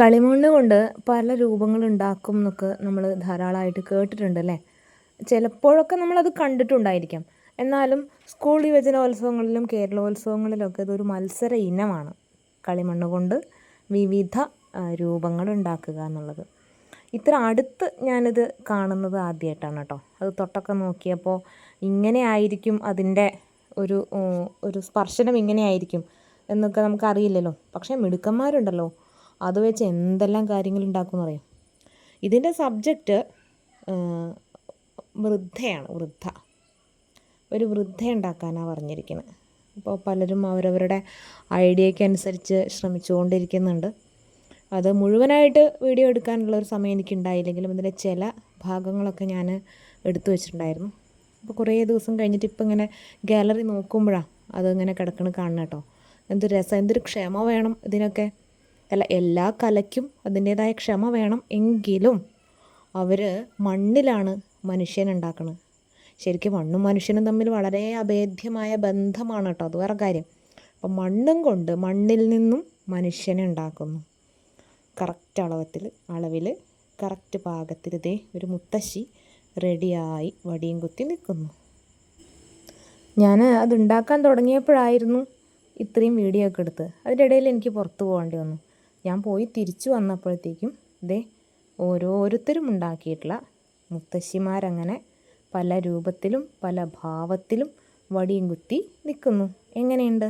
കളിമണ്ണ് കൊണ്ട് പല രൂപങ്ങൾ ഉണ്ടാക്കും എന്നൊക്കെ നമ്മൾ ധാരാളമായിട്ട് കേട്ടിട്ടുണ്ട് അല്ലേ? ചിലപ്പോഴൊക്കെ നമ്മളത് കണ്ടിട്ടുണ്ടായിരിക്കാം. എന്നാലും സ്കൂൾ യുവജനോത്സവങ്ങളിലും കേരളോത്സവങ്ങളിലൊക്കെ ഇതൊരു മത്സര ഇനമാണ്. കളിമണ്ണ് കൊണ്ട് വിവിധ രൂപങ്ങൾ ഉണ്ടാക്കുക എന്നുള്ളത്. ഇത്ര അടുത്ത് ഞാനിത് കാണുന്നത് ആദ്യമായിട്ടാണ് കേട്ടോ. അത് തൊട്ടൊക്കെ നോക്കിയപ്പോൾ ഇങ്ങനെ ആയിരിക്കും അതിന്റെ ഒരു ഒരു സ്പർശനം ഇങ്ങനെ ആയിരിക്കും എന്നൊക്കെ നമുക്കറിയില്ലല്ലോ. പക്ഷേ മിടുക്കന്മാരുണ്ടല്ലോ. അത് വെച്ച് എന്തെല്ലാം കാര്യങ്ങൾ ഉണ്ടാക്കുമെന്ന് അറിയാം ഇതിന്റെ സബ്ജക്റ്റ് വൃദ്ധയാണ് വൃദ്ധ. ഒരു വൃദ്ധ ഉണ്ടാക്കാനാണ് പറഞ്ഞിരിക്കുന്നത് അപ്പോൾ പലരും അവരവരുടെ ഐഡിയയ്ക്ക് അനുസരിച്ച് ശ്രമിച്ചുകൊണ്ടിരിക്കുന്നുണ്ട്. അത് മുഴുവനായിട്ട് വീഡിയോ എടുക്കാനുള്ള ഒരു സമയം എനിക്ക് ഉണ്ടായില്ലെങ്കിലും ഇതിന്റെ ചില ഭാഗങ്ങളൊക്കെ ഞാൻ എടുത്തു വെച്ചിട്ടുണ്ടായിരുന്നു. അപ്പോൾ കുറേ ദിവസം കഴിഞ്ഞിട്ട് ഇപ്പം ഇങ്ങനെ ഗാലറി നോക്കുമ്പോഴാണ് അതിങ്ങനെ കിടക്കണ കാണണം കേട്ടോ. എന്തൊരു രസം എന്തൊരു ക്ഷമ വേണം ഇതിനൊക്കെ. അല്ല എല്ലാ കലയ്ക്കും അതിന്റേതായ ക്ഷമ വേണം എങ്കിലും അവർ മണ്ണിലാണ് മനുഷ്യൻ ഉണ്ടാക്കുന്നത് ശരിക്കും മണ്ണും മനുഷ്യനും തമ്മിൽ വളരെ അഭേദ്യമായ ബന്ധമാണ് കേട്ടോ അത് വേറെ കാര്യം. അപ്പം മണ്ണും കൊണ്ട് മണ്ണിൽ നിന്നും മനുഷ്യനെ ഉണ്ടാക്കുന്നു. കറക്റ്റ് അളവത്തിൽ അളവിൽ കറക്റ്റ് പാകത്തിൽ ഇതേ ഒരു മുത്തശ്ശി റെഡിയായി വടിയും കുത്തി നിൽക്കുന്നു. ഞാൻ അതുണ്ടാക്കാൻ തുടങ്ങിയപ്പോഴായിരുന്നു ഇത്രയും വീഡിയോ ഒക്കെ എടുത്ത് അതിന്റെ ഇടയിൽ എനിക്ക് പുറത്ത് പോകേണ്ടി വന്നു. ഞാൻ പോയി തിരിച്ചു വന്നപ്പോഴത്തേക്കും ഇതേ ഓരോരുത്തരും ഉണ്ടാക്കിയിട്ടുള്ള മുത്തശ്ശിമാരങ്ങനെ പല രൂപത്തിലും പല ഭാവത്തിലും വടിയും കുത്തി നിൽക്കുന്നു. എങ്ങനെയുണ്ട്?